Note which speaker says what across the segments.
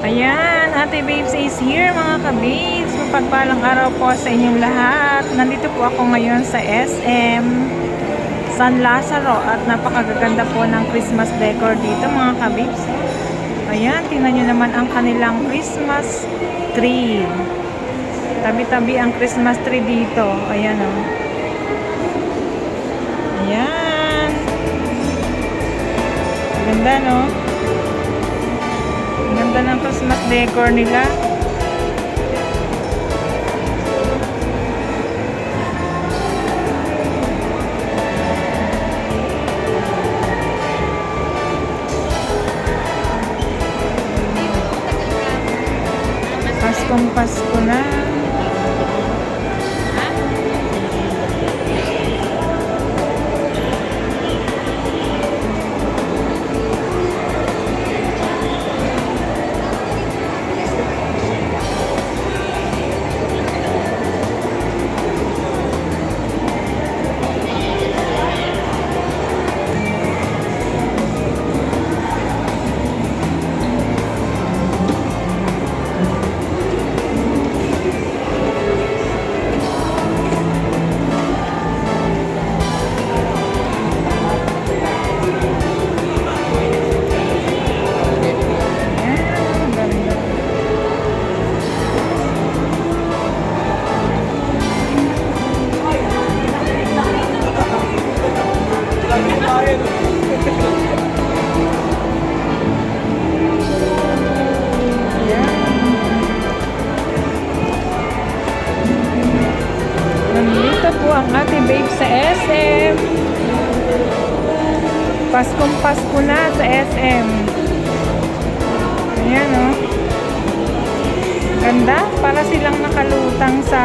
Speaker 1: Ayan, Ate Babes is here mga kababes. Mapagpalang araw po sa inyong lahat. Nandito po ako ngayon sa SM San Lazaro at napakagaganda po ng Christmas decor dito mga kababes. Ayan, tingnan nyo naman ang kanilang Christmas tree. Tabi-tabi ang Christmas tree dito. Ayan o. Oh. Ayan. Ganda no? Ganda ng Christmas decor nila. Paskong Pasko na. Po ang ate babe sa SM. Paskong Pasko na sa SM. Ayan o. Ganda. Para silang nakalutang sa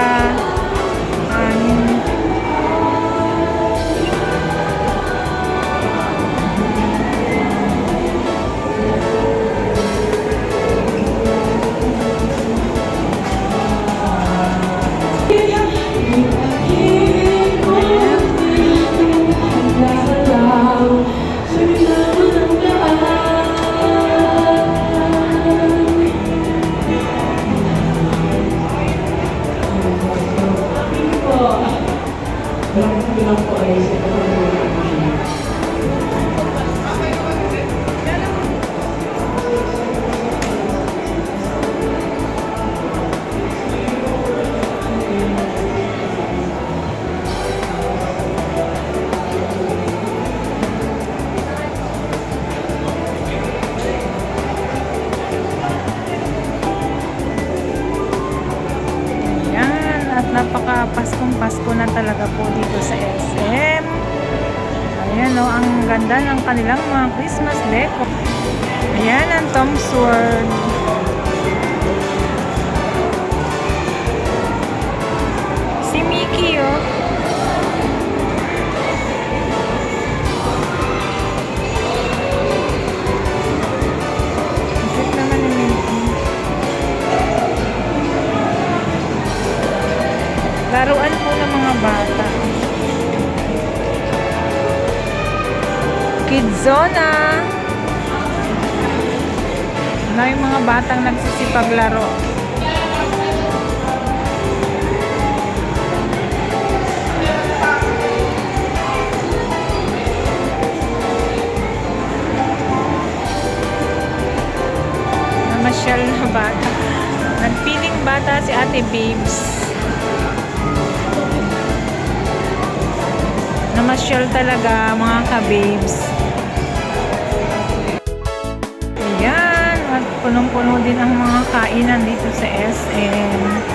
Speaker 1: At napaka Paskong Pasko na talaga po dito sa SM. Ayan o. Ang ganda ng kanilang mga Christmas deco. Ayan ang Tom's World. Kidzona! Na yung mga batang nagsisipaglaro. Namasyal na bata. Nagpiling bata si Ate Babes. Namasyal talaga mga ka-babes. Punong-puno din ang mga kainan dito sa SM.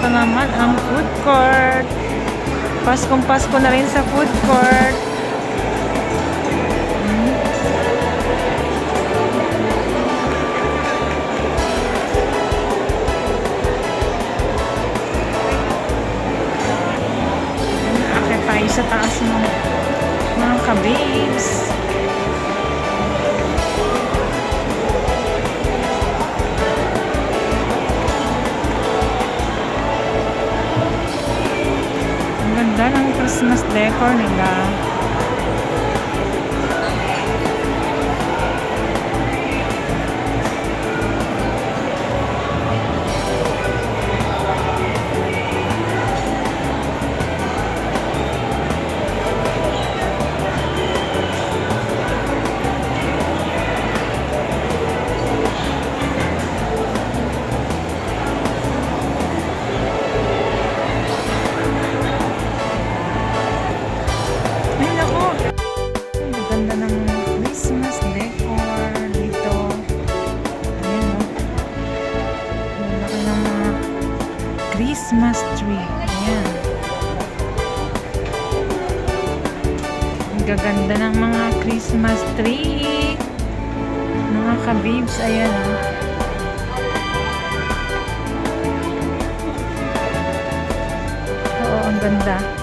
Speaker 1: ito naman ang food court. Paskong Pasko na rin sa food court. Hmm. Akit tayo sa taas ng mga kabis. Christmas decor nila. Christmas tree. Ayan. Ang gaganda ng mga Christmas tree. Mga kabibs, ayan, oh. Oo, ang ganda.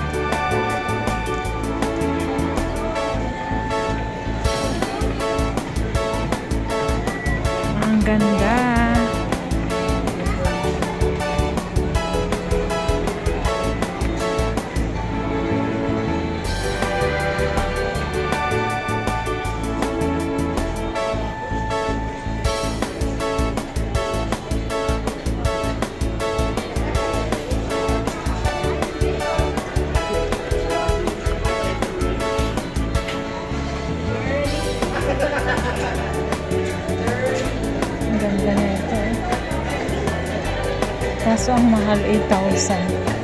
Speaker 1: Ang ganda na ito. Kaso ang mahal 8,000.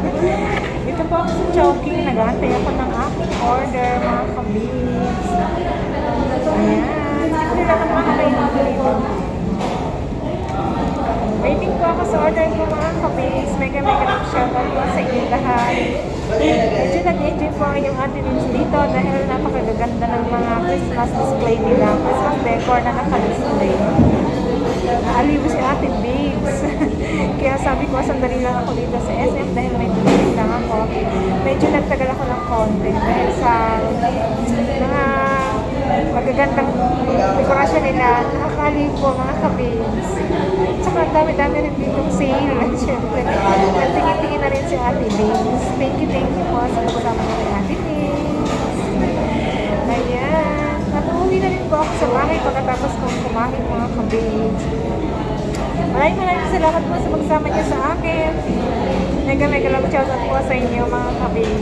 Speaker 1: Babes. Ito po ako sa Chowking, nag-aantay ako ng aking order, mga kabibs. Ayan, simple lang ang mga dito. Waiting po ako sa order ko mga kabibs. Mega mega shoutout po sa inyo lahat. Medyo nag-enjoy po ang inyong babes dito dahil napakagaganda ng mga Christmas display nila. Christmas decor na naka-display. Naaliw si ate babes. Kaya sabi ko, sandali lang ako dito sa SM dahil may tulog lang ako. Medyo nagtagal ako ng konti dahil sa mga magagandang dekorasyon nila. Nakakaliw po mga kabins. Tsaka dami-dami rin dito sale. Siyempre, nagtingin-tingin na rin si Ate Babes. Thank you, thank you po sa kasama niyo kay Ate Babes. po ako sa bahay pagkatapos kong kumain mga kabage. Maraming maraming salamat po sa pagsama niyo sa akin. Mega mega love shout po sa inyo mga kabage.